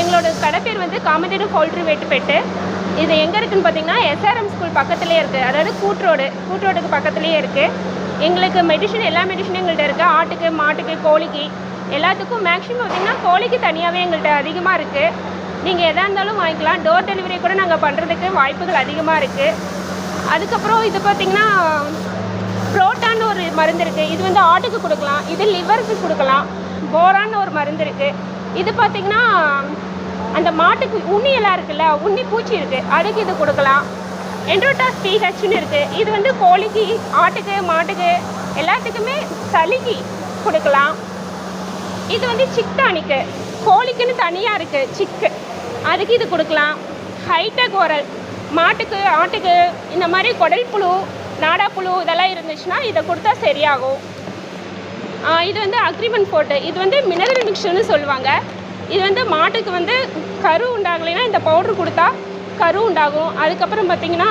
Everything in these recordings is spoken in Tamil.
எங்களோட கடை பேர் வந்து காமதேடு பவுல்ட்ரி வேட்டுப்பேட்டு இது எங்கே இருக்குதுன்னு பார்த்தீங்கன்னா எஸ்ஆர்எம் ஸ்கூல் பக்கத்துலேயே இருக்குது அதாவது கூட்ரோடு கூட்ரோடுக்கு பக்கத்துலேயே இருக்குது எங்களுக்கு மெடிஷன் எல்லா மெடிஷனும் எங்கள்கிட்ட இருக்குது ஆட்டுக்கு மாட்டுக்கு கோழிக்கு எல்லாத்துக்கும் மேக்ஸிமம் பார்த்திங்கன்னா கோழிக்கு தனியாகவே எங்கள்கிட்ட அதிகமாக இருக்குது நீங்கள் எதாக இருந்தாலும் வாங்கிக்கலாம். டோர் டெலிவரி கூட நாங்கள் பண்ணுறதுக்கு வாய்ப்புகள் அதிகமாக இருக்குது அதுக்கப்புறம் இது பார்த்திங்கன்னா புரோட்டான்னு ஒரு மருந்து இருக்குது இது வந்து ஆட்டுக்கு கொடுக்கலாம். இது லிவருக்கு கொடுக்கலாம். போரான்னு ஒரு மருந்து இருக்குது இது பார்த்தீங்கன்னா அந்த மாட்டுக்கு உண்ணி எல்லாம் இருக்குல்ல உண்ணி பூச்சி இருக்குது அதுக்கு இது கொடுக்கலாம். என்ட்ரோட்டாஸ் பிஹெச்னு இருக்குது இது வந்து கோழிக்கு ஆட்டுக்கு மாட்டுக்கு எல்லாத்துக்குமே சளிக்கு கொடுக்கலாம். இது வந்து சிக்டானிக்கு கோழிக்குன்னு தனியாக இருக்குது சிக்கு. அதுக்கு இது கொடுக்கலாம். ஹைடெக் ஓரல் மாட்டுக்கு ஆட்டுக்கு இந்த மாதிரி குடல் புழு நாடா புழு இதெல்லாம் இருந்துச்சுன்னா இதை கொடுத்தா சரியாகும். இது வந்து அக்ரிமெண்ட் போட்டு இது வந்து மினரல் மிக்சர்னு சொல்லுவாங்க. இது வந்து மாட்டுக்கு வந்து கரு உண்டாகலைன்னா இந்த பவுடர் கொடுத்தா கரு உண்டாகும். அதுக்கப்புறம் பார்த்திங்கன்னா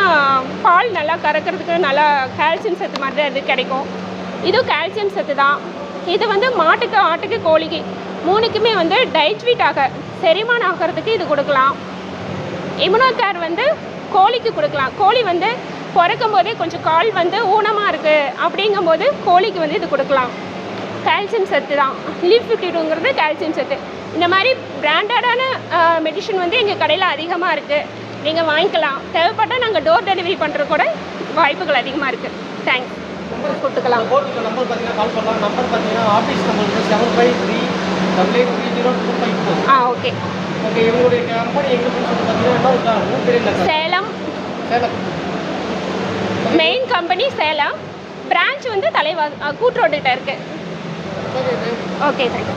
பால் நல்லா கறக்கிறதுக்கு நல்லா கால்சியம் சத்து மாதிரி அது கிடைக்கும். இதுவும் கால்சியம் சத்து தான். இது வந்து மாட்டுக்கு ஆட்டுக்கு கோழிக்கு மூணுக்குமே வந்து டைஜ்வீட் ஆக செரிமானம் ஆகிறதுக்கு இது கொடுக்கலாம். இம்யூனோகேர் வந்து கோழிக்கு கொடுக்கலாம். கோழி வந்து பிறக்கும் போதே கொஞ்சம் கால் வந்து ஊனமாக இருக்குது அப்படிங்கும்போது கோழிக்கு வந்து இது கொடுக்கலாம். கால்சியம் சத்து தான். லீஃப் ஃபிஃப்டி டூங்கிறது கால்சியம் சத்து இந்த மாதிரி பிராண்டடான மெடிஷன் வந்து எங்கள் கடையில் அதிகமாக இருக்குது நீங்கள் வாங்கிக்கலாம். தேவைப்பட்டால் நாங்கள் டோர் டெலிவரி பண்ணுற கூட வாய்ப்புகள் அதிகமாக இருக்குது தேங்க்ஸ் கொடுத்துக்கலாம் போர்டு நம்பர் பார்த்தீங்கன்னா கால் பண்ணலாம். நம்பர் பார்த்தீங்கன்னா ஆஃபீஸ் நம்பர் வந்து seven five three double eight three zero two five four ஆ ஓகே ஓகே இவங்களுடைய கம்பெனி எங்கே பார்த்தீங்கன்னா Salem. Main company Salem. Branch வந்து தலைவா கூட்ரோடுகிட்ட இருக்குது ஓகே ஓகே தேங்க்ஸ்